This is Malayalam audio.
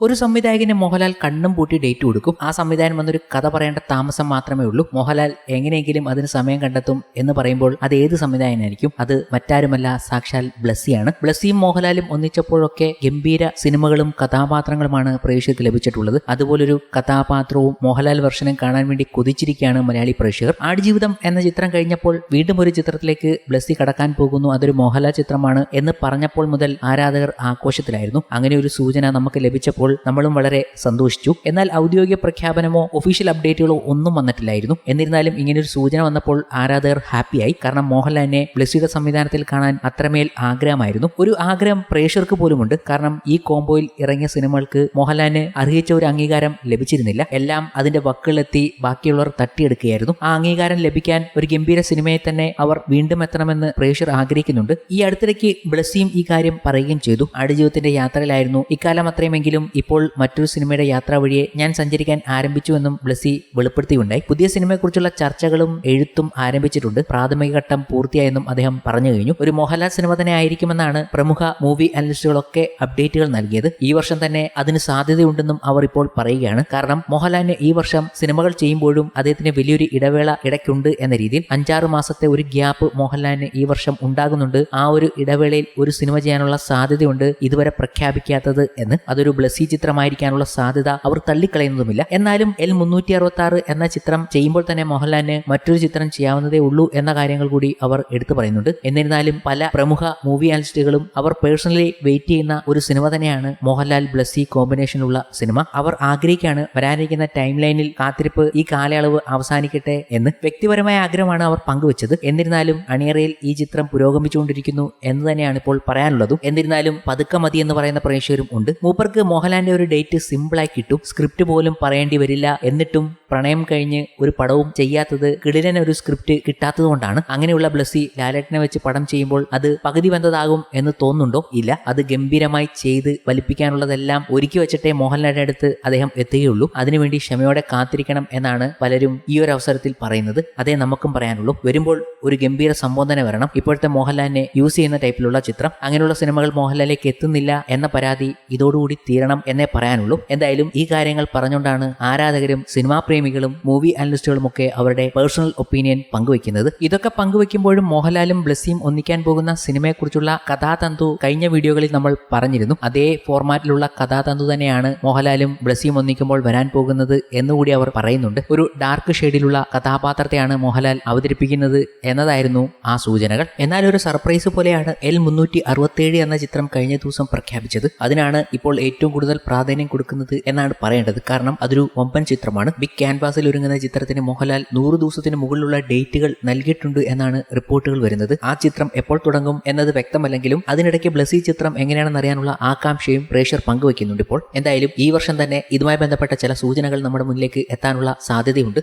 ഒരു സംവിധായകന് മോഹൻലാൽ കണ്ണും പൂട്ടി ഡേറ്റ് കൊടുക്കും. ആ സംവിധാനം വന്നൊരു കഥ പറയേണ്ട താമസം മാത്രമേ ഉള്ളൂ. മോഹൻലാൽ എങ്ങനെയെങ്കിലും അതിന് സമയം കണ്ടെത്തും എന്ന് പറയുമ്പോൾ അത് ഏത് സംവിധായകനായിരിക്കും? അത് മറ്റാരുമല്ല സാക്ഷാൽ ബ്ലസ്സിയാണ്. ബ്ലസ്സിയും മോഹൻലാലും ഒന്നിച്ചപ്പോഴൊക്കെ ഗംഭീര സിനിമകളും കഥാപാത്രങ്ങളുമാണ് പ്രേക്ഷകർക്ക് ലഭിച്ചിട്ടുള്ളത്. അതുപോലൊരു കഥാപാത്രവും മോഹൻലാൽ വെർഷനും കാണാൻ വേണ്ടി കൊതിച്ചിരിക്കുകയാണ് മലയാളി പ്രേക്ഷകർ. ആടുജീവിതം എന്ന ചിത്രം കഴിഞ്ഞപ്പോൾ വീണ്ടും ഒരു ചിത്രത്തിലേക്ക് ബ്ലസ്സി കടക്കാൻ പോകുന്നു. അതൊരു മോഹൻലാൽ ചിത്രമാണ് എന്ന് പറഞ്ഞപ്പോൾ മുതൽ ആരാധകർ ആഘോഷത്തിലായിരുന്നു. അങ്ങനെ ഒരു സൂചന നമുക്ക് ലഭിച്ചപ്പോൾ നമ്മളും വളരെ സന്തോഷിച്ചു. എന്നാൽ ഔദ്യോഗിക പ്രഖ്യാപനമോ ഒഫീഷ്യൽ അപ്ഡേറ്റുകളോ ഒന്നും വന്നിട്ടില്ലായിരുന്നു. എന്നിരുന്നാലും ഇങ്ങനൊരു സൂചന വന്നപ്പോൾ ആരാധകർ ഹാപ്പിയായി. കാരണം മോഹൻലാലിനെ ബ്ലസ്സിയുടെ സംവിധാനത്തിൽ കാണാൻ അത്രമേൽ ആഗ്രഹമായിരുന്നു. ഒരു ആഗ്രഹം പ്രേക്ഷകർക്ക് പോലുമുണ്ട്. കാരണം ഈ കോംബോയിൽ ഇറങ്ങിയ സിനിമകൾക്ക് മോഹൻലാലിന് അർഹിച്ച ഒരു അംഗീകാരം ലഭിച്ചിരുന്നില്ല. എല്ലാം അതിന്റെ വക്കുകളിലെത്തി ബാക്കിയുള്ളവർ തട്ടിയെടുക്കുകയായിരുന്നു. ആ അംഗീകാരം ലഭിക്കാൻ ഒരു ഗംഭീര സിനിമയെ തന്നെ അവർ വീണ്ടും എത്തണമെന്ന് പ്രേക്ഷകർ ആഗ്രഹിക്കുന്നുണ്ട്. ഈ അടുത്തിടയ്ക്ക് ബ്ലസ്സിയും ഈ കാര്യം പറയുകയും ചെയ്തു. ആടുജീവിതത്തിന്റെ യാത്രയിലായിരുന്നു. ഇക്കാലം അത്രയുമെങ്കിലും ഇപ്പോൾ മറ്റൊരു സിനിമയുടെ യാത്രാ വഴിയെ ഞാൻ സഞ്ചരിക്കാൻ ആരംഭിച്ചുവെന്നും ബ്ലസി വെളിപ്പെടുത്തിയുണ്ടായി. പുതിയ സിനിമയെക്കുറിച്ചുള്ള ചർച്ചകളും എഴുത്തും ആരംഭിച്ചിട്ടുണ്ട്. പ്രാഥമിക ഘട്ടം പൂർത്തിയായെന്നും അദ്ദേഹം പറഞ്ഞു കഴിഞ്ഞു. ഒരു മോഹൻലാൽ സിനിമ തന്നെ ആയിരിക്കുമെന്നാണ് പ്രമുഖ മൂവി അനലിസ്റ്റുകളൊക്കെ അപ്ഡേറ്റുകൾ നൽകിയത്. ഈ വർഷം തന്നെ അതിന് സാധ്യതയുണ്ടെന്നും അവർ ഇപ്പോൾ പറയുകയാണ്. കാരണം മോഹൻലാലിന് ഈ വർഷം സിനിമകൾ ചെയ്യുമ്പോഴും അദ്ദേഹത്തിന് വലിയൊരു ഇടവേള ഇടയ്ക്കുണ്ട് എന്ന രീതിയിൽ അഞ്ചാറ് മാസത്തെ ഒരു ഗ്യാപ്പ് മോഹൻലാലിന് ഈ വർഷം ഉണ്ടാകുന്നുണ്ട്. ആ ഒരു ഇടവേളയിൽ ഒരു സിനിമ ചെയ്യാനുള്ള സാധ്യതയുണ്ട് ഇതുവരെ പ്രഖ്യാപിക്കാത്തത് എന്ന്. അതൊരു ബ്ലസ്സി ചിത്രമായിരിക്കാനുള്ള സാധ്യത അവർ തള്ളിക്കളയുന്നതുമില്ല. എന്നാലും എൽ മുന്നൂറ്റി അറുപത്തി ആറ് എന്ന ചിത്രം ചെയ്യുമ്പോൾ തന്നെ മോഹൻലാലിന് മറ്റൊരു ചിത്രം ചെയ്യാവുന്നതേ ഉള്ളൂ എന്ന കാര്യങ്ങൾ കൂടി അവർ എടുത്തു പറയുന്നുണ്ട്. എന്നിരുന്നാലും പല പ്രമുഖ മൂവി ആനലിസ്റ്റുകളും അവർ പേഴ്സണലി വെയിറ്റ് ചെയ്യുന്ന ഒരു സിനിമ തന്നെയാണ് മോഹൻലാൽ ബ്ലസ്സി കോമ്പിനേഷനുള്ള സിനിമ. അവർ ആഗ്രഹിക്കുകയാണ് വരാനിരിക്കുന്ന ടൈം ലൈനിൽ കാത്തിരിപ്പ് ഈ കാലയളവ് അവസാനിക്കട്ടെ എന്ന് വ്യക്തിപരമായ ആഗ്രഹമാണ് അവർ പങ്കുവച്ചത്. എന്നിരുന്നാലും അണിയറയിൽ ഈ ചിത്രം പുരോഗമിച്ചുകൊണ്ടിരിക്കുന്നു എന്ന് തന്നെയാണ് ഇപ്പോൾ പറയാനുള്ളതും. എന്നിരുന്നാലും പതുക്കെ മതി എന്ന് പറയുന്ന പ്രേക്ഷകരും ഉണ്ട്. മൂപ്പർക്ക് മോഹൻലാലിന്റെ ഒരു ഡേറ്റ് സിമ്പിളായി കിട്ടും. സ്ക്രിപ്റ്റ് പോലും പറയേണ്ടി വരില്ല. എന്നിട്ടും പ്രണയം കഴിഞ്ഞ് ഒരു പടവും ചെയ്യാത്തത് കിടിലന ഒരു സ്ക്രിപ്റ്റ് കിട്ടാത്തതുകൊണ്ടാണ് അങ്ങനെയുള്ള ബ്ലസ്സി ലാലേട്ടനെ വെച്ച് പടം ചെയ്യുമ്പോൾ അത് പകുതി വന്നതാകും എന്ന് തോന്നുന്നുണ്ടോ? ഇല്ല. അത് ഗംഭീരമായി ചെയ്ത് വലിപ്പിക്കാനുള്ളതെല്ലാം ഒരുക്കി വെച്ചിട്ടേ മോഹൻലാലിന്റെ അടുത്ത് അദ്ദേഹം എത്തുകയുള്ളൂ. അതിനുവേണ്ടി ക്ഷമയോടെ കാത്തിരിക്കണം എന്നാണ് പലരും ഈ ഒരു അവസരത്തിൽ പറയുന്നത്. അതേ നമുക്കും പറയാനുള്ളൂ. വരുമ്പോൾ ഒരു ഗംഭീര സംബോധന വരണം. ഇപ്പോഴത്തെ മോഹൻലാലിനെ യൂസ് ചെയ്യുന്ന ടൈപ്പിലുള്ള ചിത്രം. അങ്ങനെയുള്ള സിനിമകൾ മോഹൻലാലിലേക്ക് എത്തുന്നില്ല എന്ന പരാതി ഇതോടുകൂടി തീരണം എന്നേ പറയാനുള്ളൂ. എന്തായാലും ഈ കാര്യങ്ങൾ പറഞ്ഞുകൊണ്ടാണ് ആരാധകരും സിനിമാ പ്രേമികളും മൂവി അനലിസ്റ്റുകളും ഒക്കെ അവരുടെ പേഴ്സണൽ ഒപ്പീനിയൻ പങ്കുവെക്കുന്നത് ഇതൊക്കെ പങ്കുവെക്കുമ്പോഴും മോഹൻലാലും ബ്ലസ്സിയും ഒന്നിക്കാൻ പോകുന്ന സിനിമയെക്കുറിച്ചുള്ള കഥാതന്തു കഴിഞ്ഞ വീഡിയോകളിൽ നമ്മൾ പറഞ്ഞിരുന്നു. അതേ ഫോർമാറ്റിലുള്ള കഥാതന്തു തന്നെയാണ് മോഹൻലാലും ബ്ലസ്സിയും ഒന്നിക്കുമ്പോൾ വരാൻ പോകുന്നത് എന്നുകൂടി അവർ പറയുന്നുണ്ട്. ഒരു ഡാർക്ക് ഷെയ്ഡിലുള്ള കഥാപാത്രത്തെയാണ് മോഹൻലാൽ അവതരിപ്പിക്കുന്നത് എന്നതായിരുന്നു ആ സൂചനകൾ. എന്നാൽ ഒരു സർപ്രൈസ് പോലെയാണ് എൽ മുന്നൂറ്റി എന്ന ചിത്രം കഴിഞ്ഞ ദിവസം പ്രഖ്യാപിച്ചത്. അതിനാണ് ഇപ്പോൾ ഏറ്റവും കൂടുതൽ പ്രാധാന്യം കൊടുക്കുന്നത് എന്നാണ് പറയേണ്ടത്. കാരണം അതൊരു വമ്പൻ ചിത്രമാണ്. ബിഗ് ക്യാൻവാസിൽ ഒരുങ്ങുന്ന ചിത്രത്തിന് മോഹൻലാൽ നൂറ് ദിവസത്തിന് മുകളിലുള്ള ഡേറ്റുകൾ നൽകിയിട്ടുണ്ട് എന്നാണ് റിപ്പോർട്ടുകൾ വരുന്നത്. ആ ചിത്രം എപ്പോൾ തുടങ്ങും എന്നത് വ്യക്തമല്ലെങ്കിലും അതിനിടയ്ക്ക് ബ്ലസി ചിത്രം എങ്ങനെയാണെന്ന് അറിയാനുള്ള ആകാംക്ഷയും പ്രേക്ഷർ പങ്കുവയ്ക്കുന്നുണ്ട് ഇപ്പോൾ. എന്തായാലും ഈ വർഷം തന്നെ ഇതുമായി ബന്ധപ്പെട്ട ചില സൂചനകൾ നമ്മുടെ മുന്നിലേക്ക് എത്താനുള്ള സാധ്യതയുണ്ട്.